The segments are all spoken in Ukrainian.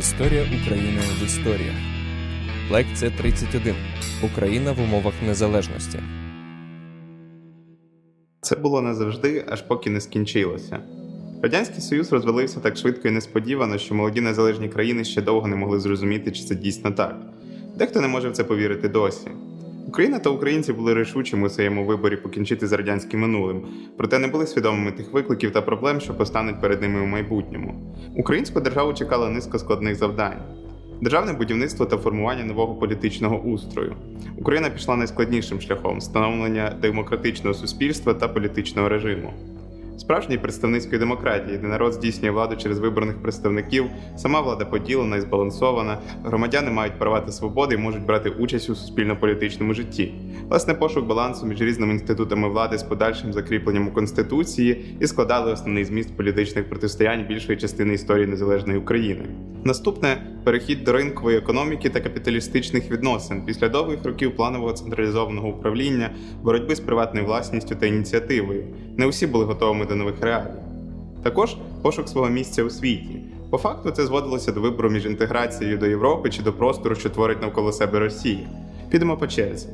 Історія України в історіях. Лекція 31. Україна в умовах незалежності. Це було не завжди, аж поки не скінчилося. Радянський Союз розвалився так швидко і несподівано, що молоді незалежні країни ще довго не могли зрозуміти, чи це дійсно так. Дехто не може в це повірити досі. Україна та українці були рішучими у своєму виборі покінчити з радянським минулим, проте не були свідомими тих викликів та проблем, що постануть перед ними у майбутньому. Українську державу чекала низка складних завдань. Державне будівництво та формування нового політичного устрою. Україна пішла найскладнішим шляхом встановлення демократичного суспільства та політичного режиму. Справжньої представницької демократії, де народ здійснює владу через виборних представників, сама влада поділена і збалансована, громадяни мають права та свободи і можуть брати участь у суспільно-політичному житті. Власне, пошук балансу між різними інститутами влади з подальшим закріпленням у конституції і складали основний зміст політичних протистоянь більшої частини історії незалежної України. Наступне перехід до ринкової економіки та капіталістичних відносин після довгих років планового централізованого управління, боротьби з приватною власністю та ініціативою. Не усі були готовими до нових реалій. Також пошук свого місця у світі. По факту це зводилося до вибору між інтеграцією до Європи чи до простору, що творить навколо себе Росія. Підемо по черзі.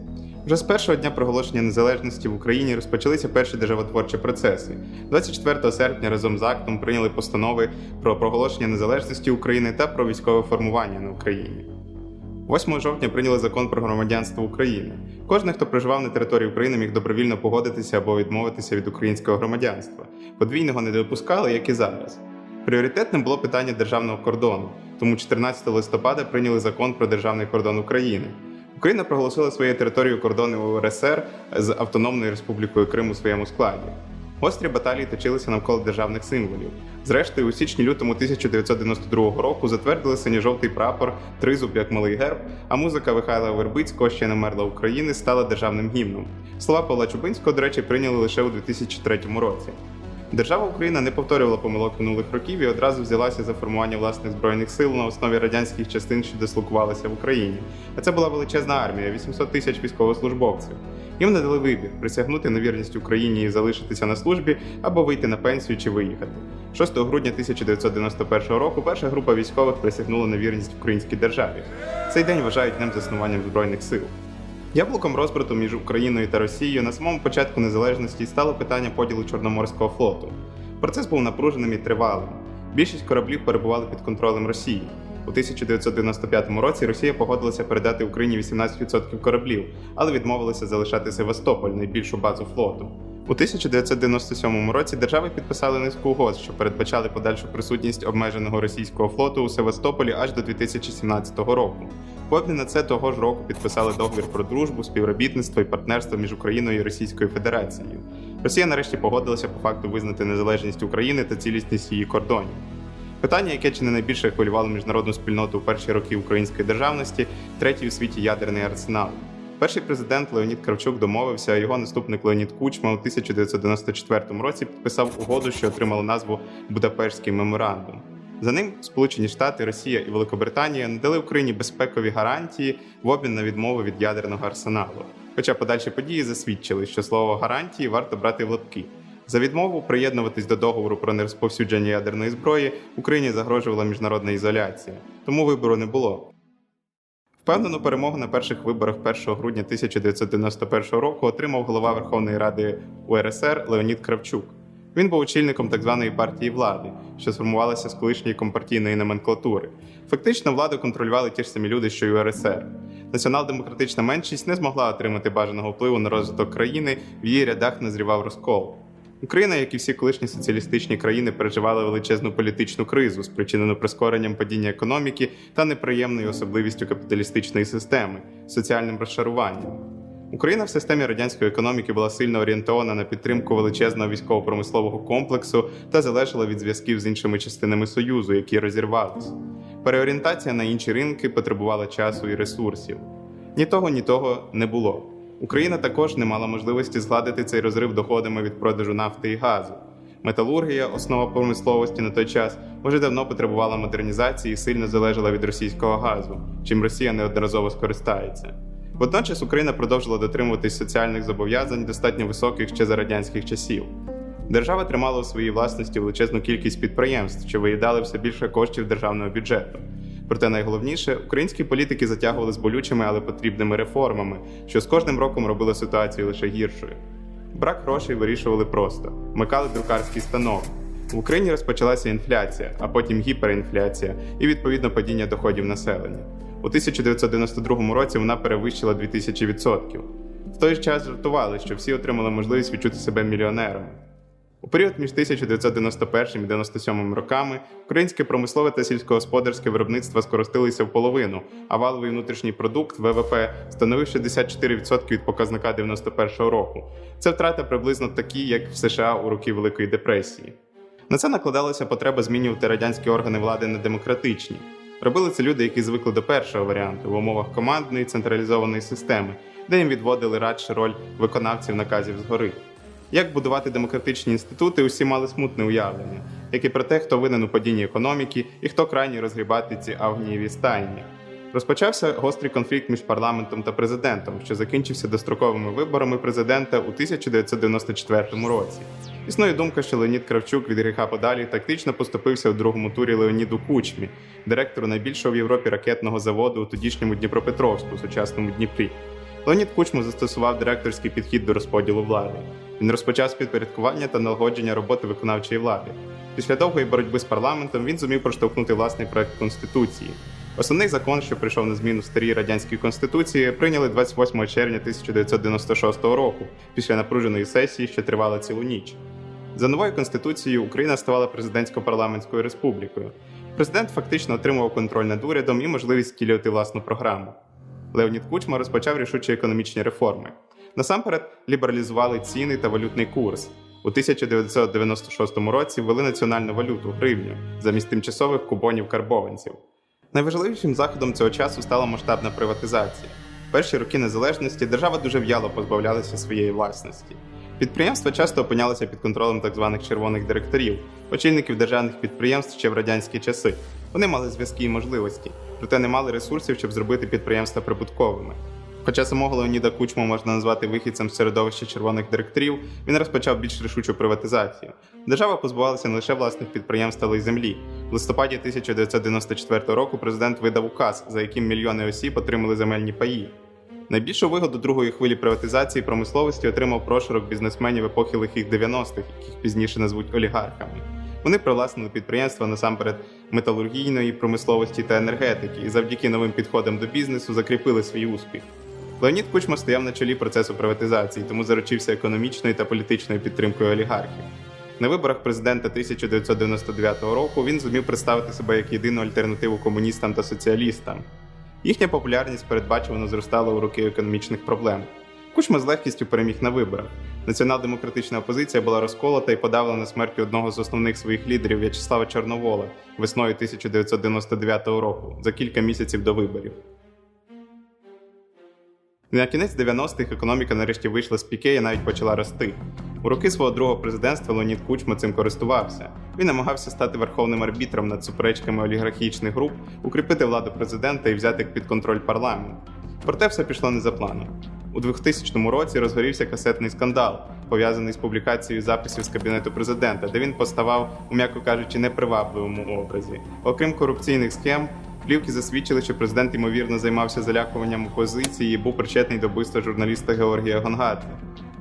Вже з першого дня проголошення незалежності в Україні розпочалися перші державотворчі процеси. 24 серпня разом з актом прийняли постанови про проголошення незалежності України та про військове формування на Україні. 8 жовтня прийняли закон про громадянство України. Кожен, хто проживав на території України, міг добровільно погодитися або відмовитися від українського громадянства. Подвійного не допускали, як і зараз. Пріоритетним було питання державного кордону, тому 14 листопада прийняли закон про державний кордон України. Україна проголосила своєю територією кордони УРСР з Автономною Республікою Крим у своєму складі. Гострі баталії точилися навколо державних символів. Зрештою, у січні-лютому 1992 року затвердили синьо-жовтий прапор, тризуб як малий герб, а музика Михайла Вербицького ще не мерла України стала державним гімном. Слова Павла Чубинського, до речі, прийняли лише у 2003 році. Держава Україна не повторювала помилок минулих років і одразу взялася за формування власних збройних сил на основі радянських частин, що дислокувалися в Україні. А це була величезна армія 800 тисяч військовослужбовців. Їм надали вибір присягнути на вірність Україні і залишитися на службі або вийти на пенсію чи виїхати. 6 грудня 1991 року перша група військових присягнула на вірність українській державі. Цей день вважають днем заснуванням збройних сил. Яблуком розбрату між Україною та Росією на самому початку незалежності стало питання поділу Чорноморського флоту. Процес був напруженим і тривалим. Більшість кораблів перебували під контролем Росії. У 1995 році Росія погодилася передати Україні 18% кораблів, але відмовилася залишати Севастополь, найбільшу базу флоту. У 1997 році держави підписали низку угод, що передбачали подальшу присутність обмеженого російського флоту у Севастополі аж до 2017 року. В обмін на це того ж року підписали договір про дружбу, співробітництво і партнерство між Україною і Російською Федерацією. Росія нарешті погодилася по факту визнати незалежність України та цілісність її кордонів. Питання, яке чи не найбільше хвилювало міжнародну спільноту у перші роки української державності, третій у світі ядерний арсенал. Перший президент Леонід Кравчук домовився, а його наступник Леонід Кучма у 1994 році підписав угоду, що отримала назву Будапештський меморандум. За ним Сполучені Штати, Росія і Великобританія надали Україні безпекові гарантії в обмін на відмову від ядерного арсеналу. Хоча подальші події засвідчили, що слово гарантії варто брати в лапки. За відмову приєднуватись до договору про нерозповсюдження ядерної зброї Україні загрожувала міжнародна ізоляція, тому вибору не було. Впевнену перемогу на перших виборах 1 грудня 1991 року отримав голова Верховної Ради УРСР Леонід Кравчук. Він був очільником так званої партії влади, що сформувалася з колишньої компартійної номенклатури. Фактично, владу контролювали ті ж самі люди, що й УРСР. Націонал-демократична меншість не змогла отримати бажаного впливу на розвиток країни, в її рядах назрівав розкол. Україна, як і всі колишні соціалістичні країни, переживала величезну політичну кризу, спричинену прискоренням падіння економіки та неприємною особливістю капіталістичної системи соціальним розшаруванням. Україна в системі радянської економіки була сильно орієнтована на підтримку величезного військово-промислового комплексу та залежала від зв'язків з іншими частинами союзу, які розірвались. Переорієнтація на інші ринки потребувала часу і ресурсів. Ні того, ні того не було. Україна також не мала можливості згладити цей розрив доходами від продажу нафти і газу. Металургія, основа промисловості на той час, вже давно потребувала модернізації і сильно залежала від російського газу, чим Росія неодноразово скористається. Водночас Україна продовжила дотримуватись соціальних зобов'язань достатньо високих ще за радянських часів. Держава тримала у своїй власності величезну кількість підприємств, що виїдали все більше коштів державного бюджету. Проте найголовніше, українські політики затягували болючими, але потрібними реформами, що з кожним роком робило ситуацію лише гіршою. Брак грошей вирішували просто: вмикали друкарський станок. В Україні розпочалася інфляція, а потім гіперінфляція і відповідно падіння доходів населення. У 1992 році вона перевищила 2000%. В той час жартували, що всі отримали можливість відчути себе мільйонерами. У період між 1991 і 1997 роками українське промислове та сільськогосподарське виробництво скоростилися в половину, а валовий внутрішній продукт ВВП становив 64% від показника 91 року. Це втрата приблизно такі, як в США у роки Великої депресії. На це накладалася потреба змінювати радянські органи влади на демократичні. Робили це люди, які звикли до першого варіанту в умовах командної централізованої системи, де їм відводили радше роль виконавців наказів згори. Як будувати демократичні інститути, усі мали смутне уявлення, як і про те, хто винен у падінні економіки і хто крайній розгрібати ці авгнієві стайні. Розпочався гострий конфлікт між парламентом та президентом, що закінчився достроковими виборами президента у 1994 році. Існує думка, що Леонід Кравчук від гріха подалі тактично поступився у другому турі Леоніду Кучмі, директору найбільшого в Європі ракетного заводу у тодішньому Дніпропетровську, сучасному Дніпрі. Леонід Кучма застосував директорський підхід до розподілу влади. Він розпочав підпорядкування та налагодження роботи виконавчої влади. Після довгої боротьби з парламентом він зумів проштовхнути власний проект конституції. Основний закон, що прийшов на зміну старій радянській конституції, прийняли 28 червня 1996 року, після напруженої сесії, що тривала цілу ніч. За новою конституцією Україна ставала президентсько-парламентською республікою. Президент фактично отримував контроль над урядом і можливість втілювати власну програму. Леонід Кучма розпочав рішучі економічні реформи. Насамперед лібералізували ціни та валютний курс. У 1996 році ввели національну валюту гривню замість тимчасових кубонів карбованців. Найважливішим заходом цього часу стала масштабна приватизація. В перші роки незалежності держава дуже в'яло позбавлялася своєї власності. Підприємства часто опинялися під контролем так званих червоних директорів, очільників державних підприємств ще в радянські часи. Вони мали зв'язки і можливості, проте не мали ресурсів, щоб зробити підприємства прибутковими. Хоча самого Леоніда Кучму можна назвати вихідцем з середовища червоних директорів, він розпочав більш рішучу приватизацію. Держава позбувалася не лише власних підприємств, але й землі. В листопаді 1994 року президент видав указ, за яким мільйони осіб отримали земельні паї. Найбільшу вигоду другої хвилі приватизації промисловості отримав прошарок бізнесменів епохи лихих 90-х, яких пізніше назвуть олігархами. Вони привласнили підприємства насамперед металургійної промисловості та енергетики, і завдяки новим підходам до бізнесу закріпили свій успіх. Леонід Кучма стояв на чолі процесу приватизації, тому заручився економічною та політичною підтримкою олігархів. На виборах президента 1999 року він зумів представити себе як єдину альтернативу комуністам та соціалістам. Їхня популярність передбачувано зростала у роки економічних проблем. Кучма з легкістю переміг на виборах. Націонал-демократична опозиція була розколота і подавлена смертю одного з основних своїх лідерів В'ячеслава Чорновола весною 1999 року за кілька місяців до виборів. На кінець 90-х економіка нарешті вийшла з піке і навіть почала рости. У роки свого другого президентства Леонід Кучма цим користувався. Він намагався стати верховним арбітром над суперечками олігархічних груп, укріпити владу президента і взяти під контроль парламент. Проте все пішло не за планом. У 2000 році розгорівся касетний скандал, пов'язаний з публікацією записів з кабінету президента, де він поставав, у м'яко кажучи, непривабливому образі. Окрім корупційних схем, плівки засвідчили, що президент ймовірно займався залякуванням опозиції і був причетний до вбивства журналіста Георгія Гонгадзе.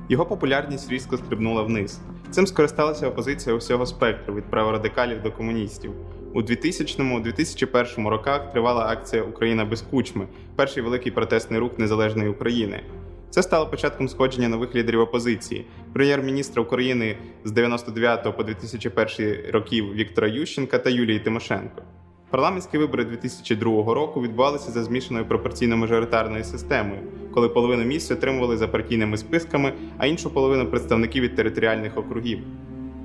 Його популярність різко стрибнула вниз. Цим скористалася опозиція усього спектру від праворадикалів до комуністів. У 2000-2001 роках тривала акція Україна без кучми, перший великий протестний рух незалежної України. Це стало початком сходження нових лідерів опозиції. Прем'єр-міністра України з 99 по 2001 років Віктора Ющенка та Юлії Тимошенко. Парламентські вибори 2002 року відбувалися за змішаною пропорційно-мажоритарною системою, коли половину місць отримували за партійними списками, а іншу половину представників від територіальних округів.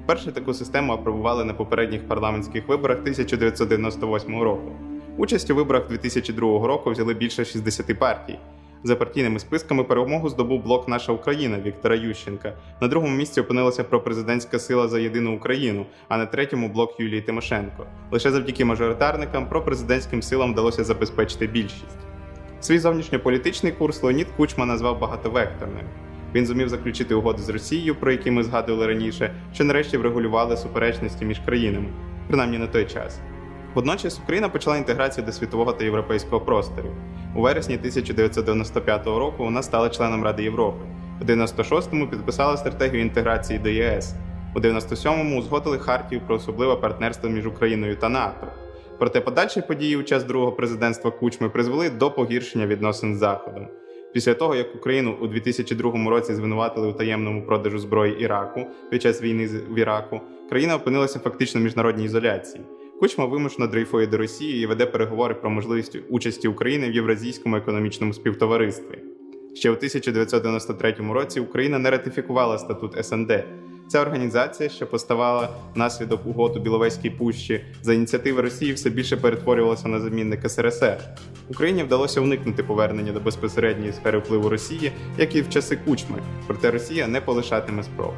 Перше таку систему апробували на попередніх парламентських виборах 1998 року. Участь у виборах 2002 року взяли більше 60 партій. За партійними списками перемогу здобув блок Наша Україна Віктора Ющенка. На другому місці опинилася пропрезидентська сила за єдину Україну, а на третьому блок Юлії Тимошенко. Лише завдяки мажоритарникам пропрезидентським силам вдалося забезпечити більшість. Свій зовнішньополітичний курс Леонід Кучма назвав багатовекторним. Він зумів заключити угоди з Росією, про які ми згадували раніше, що нарешті врегулювали суперечності між країнами, принаймні на той час. Водночас Україна почала інтеграцію до світового та європейського просторів. У вересні 1995 року вона стала членом Ради Європи. У 96-му підписала стратегію інтеграції до ЄС. У 97-му узгодили хартію про особливе партнерство між Україною та НАТО. Проте подальші події у час другого президентства Кучми призвели до погіршення відносин з Заходом. Після того, як Україну у 2002 році звинуватили у таємному продажу зброї Іраку під час війни в Іраку, країна опинилася фактично в міжнародній ізоляції. Кучма вимушено дрейфує до Росії і веде переговори про можливість участі України в Євразійському економічному співтоваристві. Ще у 1993 році Україна не ратифікувала статут СНД. Ця організація, що поставала внаслідок угод у Біловезькій пущі за ініціативи Росії, все більше перетворювалася на замінник СРСР. Україні вдалося уникнути повернення до безпосередньої сфери впливу Росії, як і в часи Кучми, проте Росія не полишатиме спроб.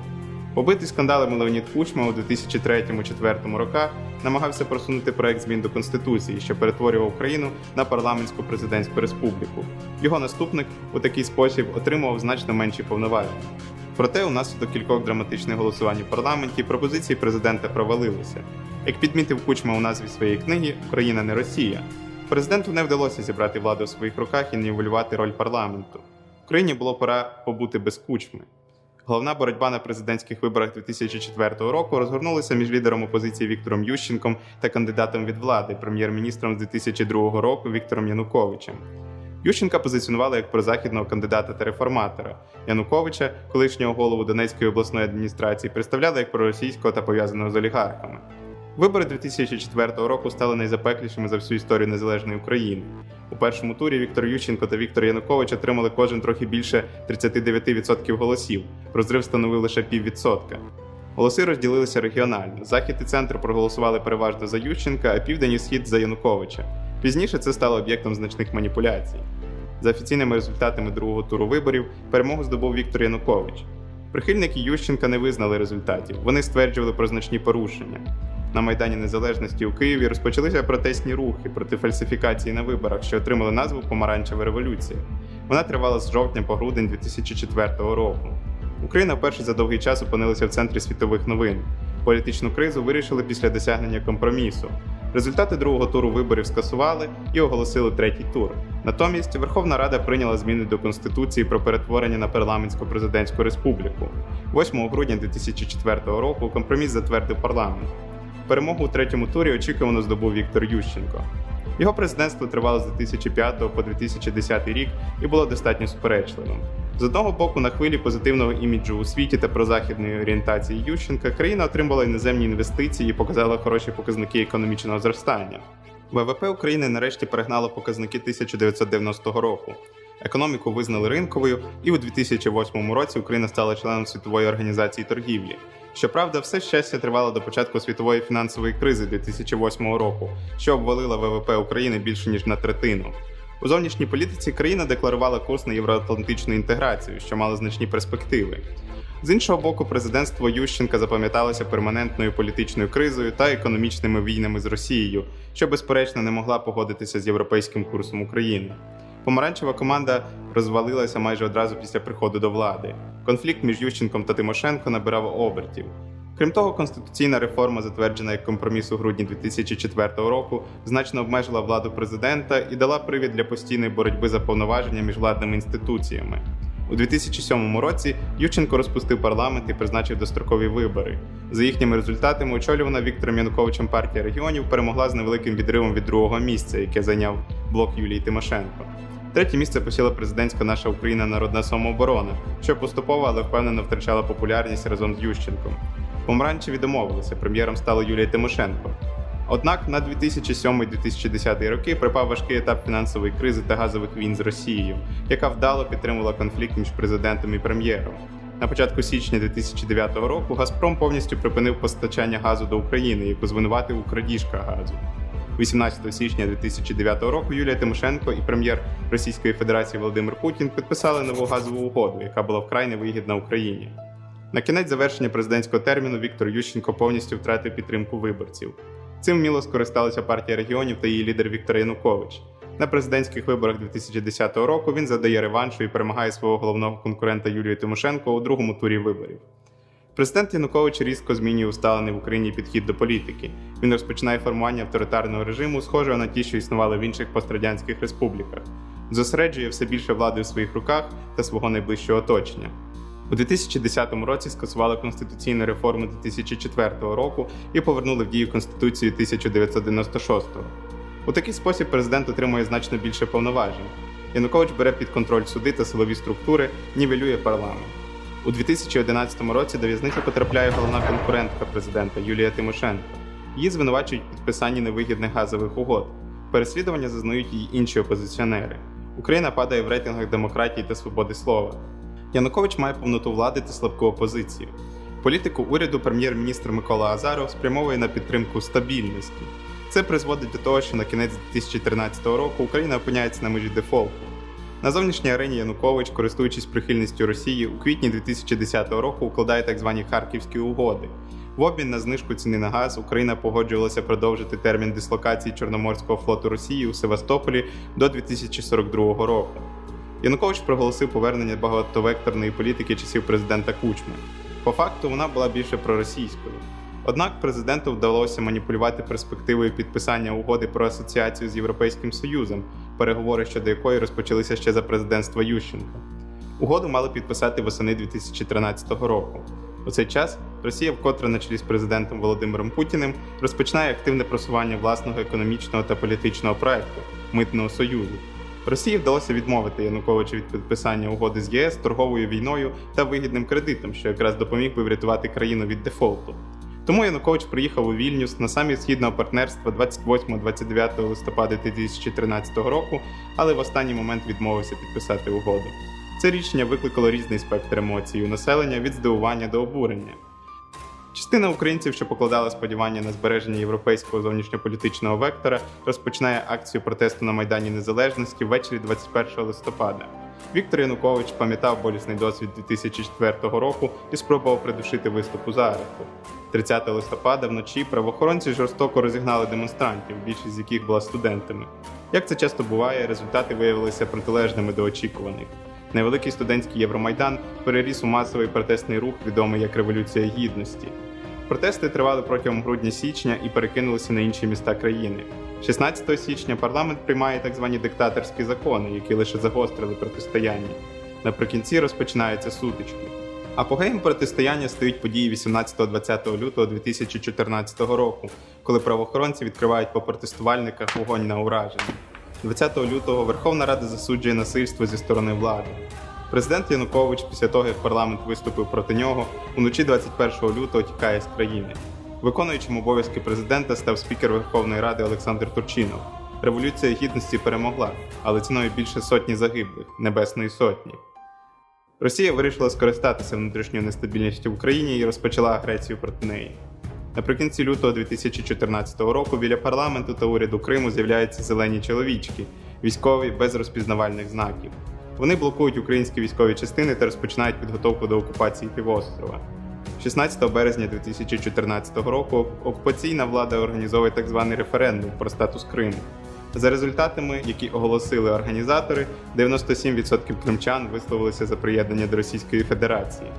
Побитий скандалами Леонід Кучма у 2003-2004 роках намагався просунути проект змін до Конституції, що перетворював Україну на парламентську президентську республіку. Його наступник у такий спосіб отримував значно менші повноваження. Проте, унаслідок кількох драматичних голосувань у парламенті пропозиції президента провалилися. Як підмітив Кучма у назві своєї книги Україна не Росія. Президенту не вдалося зібрати владу в своїх руках і нівелювати роль парламенту. Україні було пора побути без кучми. Головна боротьба на президентських виборах 2004 року розгорнулася між лідером опозиції Віктором Ющенком та кандидатом від влади, прем'єр-міністром з 2002 року Віктором Януковичем. Ющенка позиціонували як прозахідного кандидата та реформатора. Януковича, колишнього голову Донецької обласної адміністрації, представляли як проросійського та пов'язаного з олігархами. Вибори 2004 року стали найзапеклішими за всю історію незалежної України. У першому турі Віктор Ющенко та Віктор Янукович отримали кожен трохи більше 39% голосів. Розрив становив лише піввідсотка. Голоси розділилися регіонально. Захід і центр проголосували переважно за Ющенка, а південь і схід за Януковича. Пізніше це стало об'єктом значних маніпуляцій. За офіційними результатами другого туру виборів перемогу здобув Віктор Янукович. Прихильники Ющенка не визнали результатів. Вони стверджували про значні порушення. На Майдані Незалежності у Києві розпочалися протестні рухи проти фальсифікації на виборах, що отримали назву Помаранчева революція. Вона тривала з жовтня по грудень 2004 року. Україна вперше за довгий час опинилася в центрі світових новин. Політичну кризу вирішили після досягнення компромісу. Результати другого туру виборів скасували і оголосили третій тур. Натомість Верховна Рада прийняла зміни до Конституції про перетворення на парламентсько-президентську республіку. 8 грудня 2004 року компроміс затвердив парламент. Перемогу у третьому турі очікувано здобув Віктор Ющенко. Його президентство тривало з 2005 по 2010 рік і було достатньо суперечливим. З одного боку, на хвилі позитивного іміджу у світі та прозахідної орієнтації Ющенка країна отримала іноземні інвестиції і показала хороші показники економічного зростання. ВВП України нарешті перегнало показники 1990 року. Економіку визнали ринковою, і у 2008 році Україна стала членом світової організації торгівлі. Щоправда, все щастя тривало до початку світової фінансової кризи 2008 року, що обвалила ВВП України більше ніж на третину. У зовнішній політиці країна декларувала курс на євроатлантичну інтеграцію, що мало значні перспективи. З іншого боку, президентство Ющенка запам'яталося перманентною політичною кризою та економічними війнами з Росією, що безперечно не могла погодитися з європейським курсом України. Помаранчева команда розвалилася майже одразу після приходу до влади. Конфлікт між Ющенком та Тимошенко набирав обертів. Крім того, конституційна реформа, затверджена як компроміс у грудні 2004 року, значно обмежила владу президента і дала привід для постійної боротьби за повноваження між владними інституціями. У 2007 році Ющенко розпустив парламент і призначив дострокові вибори. За їхніми результатами, очолювана Віктором Януковичем партія регіонів перемогла з невеликим відривом від другого місця, яке зайняв блок Юлії Тимошенко. Третє місце посіла президентська наша Україна Народна самооборона, що поступово, але впевнено втрачала популярність разом з Ющенком. Помаранчеві домовилися, прем'єром стала Юлія Тимошенко. Однак на 2007-2010 роки припав важкий етап фінансової кризи та газових війн з Росією, яка вдало підтримувала конфлікт між президентом і прем'єром. На початку січня 2009 року Газпром повністю припинив постачання газу до України, яку звинуватив у крадіжках газу. 18 січня 2009 року Юлія Тимошенко і прем'єр Російської Федерації Володимир Путін підписали нову газову угоду, яка була вкрай невигідна Україні. На кінець завершення президентського терміну Віктор Ющенко повністю втратив підтримку виборців. Цим вміло скористалася партія регіонів та її лідер Віктор Янукович. На президентських виборах 2010 року він задає реваншу і перемагає свого головного конкурента Юлію Тимошенко у другому турі виборів. Президент Янукович різко змінює усталений в Україні підхід до політики. Він розпочинає формування авторитарного режиму, схожого на ті, що існували в інших пострадянських республіках, зосереджує все більше влади в своїх руках та свого найближчого оточення. У 2010 році скасували конституційну реформу 2004 року і повернули в дію Конституцію 1996. У такий спосіб президент отримує значно більше повноважень. Янукович бере під контроль суди та силові структури, нівелює парламент. У 2011 році до в'язниці потрапляє головна конкурентка президента Юлія Тимошенко. Її звинувачують в підписанні невигідних газових угод. Переслідування зазнають її інші опозиціонери. Україна падає в рейтингах демократії та свободи слова. Янукович має повноту влади та слабку опозицію. Політику уряду прем'єр-міністр Микола Азаров спрямовує на підтримку стабільності. Це призводить до того, що на кінець 2013 року Україна опиняється на межі дефолту. На зовнішній арені Янукович, користуючись прихильністю Росії, у квітні 2010 року укладає так звані Харківські угоди. В обмін на знижку ціни на газ Україна погоджувалася продовжити термін дислокації Чорноморського флоту Росії у Севастополі до 2042 року. Янукович проголосив повернення багатовекторної політики часів президента Кучми. По факту вона була більше проросійською. Однак президенту вдалося маніпулювати перспективою підписання угоди про асоціацію з Європейським Союзом, переговори щодо якої розпочалися ще за президентства Ющенка. Угоду мали підписати восени 2013 року. У цей час Росія, вкотре на чолі з президентом Володимиром Путіним, розпочинає активне просування власного економічного та політичного проекту Митного Союзу. Росії вдалося відмовити Януковича від підписання угоди з ЄС торговою війною та вигідним кредитом, що якраз допоміг би врятувати країну від дефолту. Тому Янукович приїхав у Вільнюс на саміт східного партнерства 28-29 листопада 2013 року, але в останній момент відмовився підписати угоду. Це рішення викликало різний спектр емоцій у населення від здивування до обурення. Частина українців, що покладала сподівання на збереження європейського зовнішньополітичного вектора, розпочинає акцію протесту на Майдані Незалежності ввечері 21 листопада. Віктор Янукович пам'ятав болісний досвід 2004 року і спробував придушити виступу за арешту. 30 листопада вночі правоохоронці жорстоко розігнали демонстрантів, більшість з яких була студентами. Як це часто буває, результати виявилися протилежними до очікуваних. Невеликий студентський Євромайдан переріс у масовий протестний рух, відомий як Революція Гідності. Протести тривали протягом грудня-січня і перекинулися на інші міста країни. 16 січня парламент приймає так звані диктаторські закони, які лише загострили протистояння. Наприкінці розпочинаються сутички. Апогеєм протистояння стають події 18-20 лютого 2014 року, коли правоохоронці відкривають по протестувальниках вогонь на ураження. 20 лютого Верховна Рада засуджує насильство зі сторони влади. Президент Янукович, після того як парламент виступив проти нього, уночі 21 лютого тікає з країни. Виконуючим обов'язки президента став спікер Верховної Ради Олександр Турчинов. Революція гідності перемогла, але ціною більше сотні загиблих Небесної Сотні. Росія вирішила скористатися внутрішньою нестабільністю в Україні і розпочала агресію проти неї. Наприкінці лютого 2014 року біля парламенту та уряду Криму з'являються зелені чоловічки, військові без розпізнавальних знаків. Вони блокують українські військові частини та розпочинають підготовку до окупації півострова. 16 березня 2014 року окупаційна влада організовує так званий референдум про статус Криму. За результатами, які оголосили організатори, 97% кримчан висловилися за приєднання до Російської Федерації.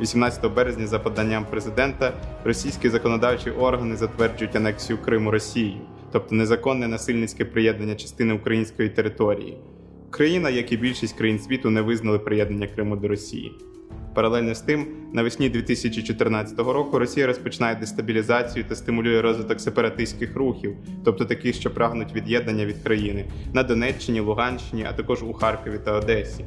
18 березня, за поданням президента, російські законодавчі органи затверджують анексію Криму Росією, тобто незаконне насильницьке приєднання частини української території. Україна, як і більшість країн світу, не визнали приєднання Криму до Росії. Паралельно з тим, навесні 2014 року Росія розпочинає дестабілізацію та стимулює розвиток сепаратистських рухів, тобто таких, що прагнуть від'єднання від країни на Донеччині, Луганщині, а також у Харкові та Одесі.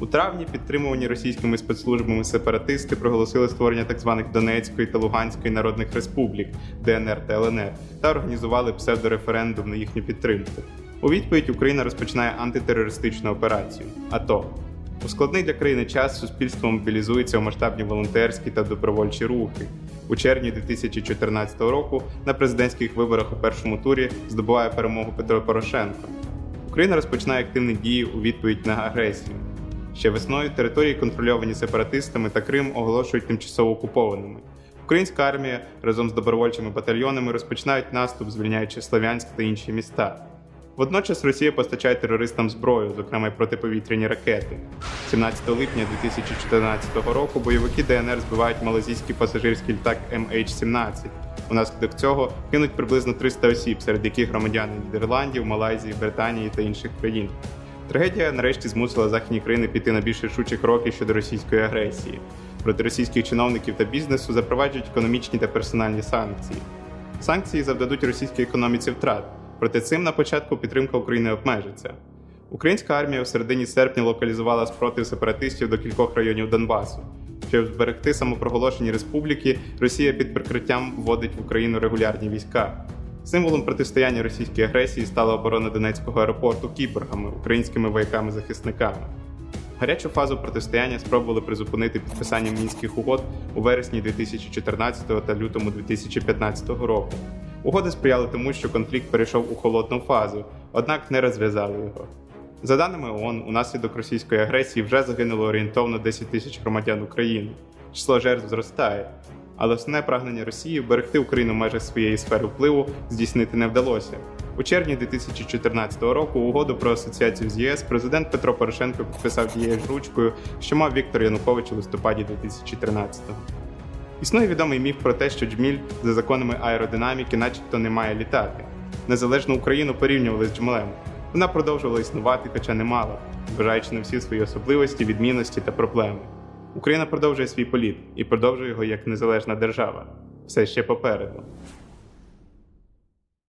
У травні підтримувані російськими спецслужбами сепаратисти проголосили створення так званих Донецької та Луганської народних республік ДНР та ЛНР та організували псевдореферендум на їхню підтримку. У відповідь Україна розпочинає антитерористичну операцію АТО. У складний для країни час суспільство мобілізується у масштабні волонтерські та добровольчі рухи. У червні 2014 року на президентських виборах у першому турі здобуває перемогу Петро Порошенко. Україна розпочинає активні дії у відповідь на агресію. Ще весною території, контрольовані сепаратистами та Крим, оголошують тимчасово окупованими. Українська армія разом з добровольчими батальйонами розпочинають наступ, звільняючи Слов'янськ та інші міста. Водночас Росія постачає терористам зброю, зокрема й протиповітряні ракети. 17 липня 2014 року бойовики ДНР збивають малазійський пасажирський літак MH17. Унаслідок цього кинуть приблизно 300 осіб, серед яких громадяни Нідерландів, Малайзії, Британії та інших країн. Трагедія нарешті змусила західні країни піти на більш рішучі кроки щодо російської агресії. Проти російських чиновників та бізнесу запроваджують економічні та персональні санкції. Санкції завдадуть російській економіці втрат, проте цим на початку підтримка України обмежиться. Українська армія у середині серпня локалізувала спротив сепаратистів до кількох районів Донбасу. Щоб зберегти самопроголошені республіки, Росія під прикриттям вводить в Україну регулярні війська. Символом протистояння російській агресії стала оборона Донецького аеропорту кіборгами, українськими вояками-захисниками. Гарячу фазу протистояння спробували призупинити підписанням мінських угод у вересні 2014 та лютому 2015 року. Угоди сприяли тому, що конфлікт перейшов у холодну фазу, однак не розв'язали його. За даними ООН, унаслідок російської агресії вже загинуло орієнтовно 10 тисяч громадян України. Число жертв зростає. Але основне прагнення Росії вберегти Україну в межах своєї сфери впливу здійснити не вдалося. У червні 2014 року угоду про асоціацію з ЄС президент Петро Порошенко підписав тією ж ручкою, що мав Віктор Янукович у листопаді 2014-го. Існує відомий міф про те, що джміль за законами аеродинаміки, начебто, не має літати. Незалежну Україну порівнювали з джмелем. Вона продовжувала існувати, хоча не мала, зважаючи на всі свої особливості, відмінності та проблеми. Україна продовжує свій політ і продовжує його як незалежна держава. Все ще попереду.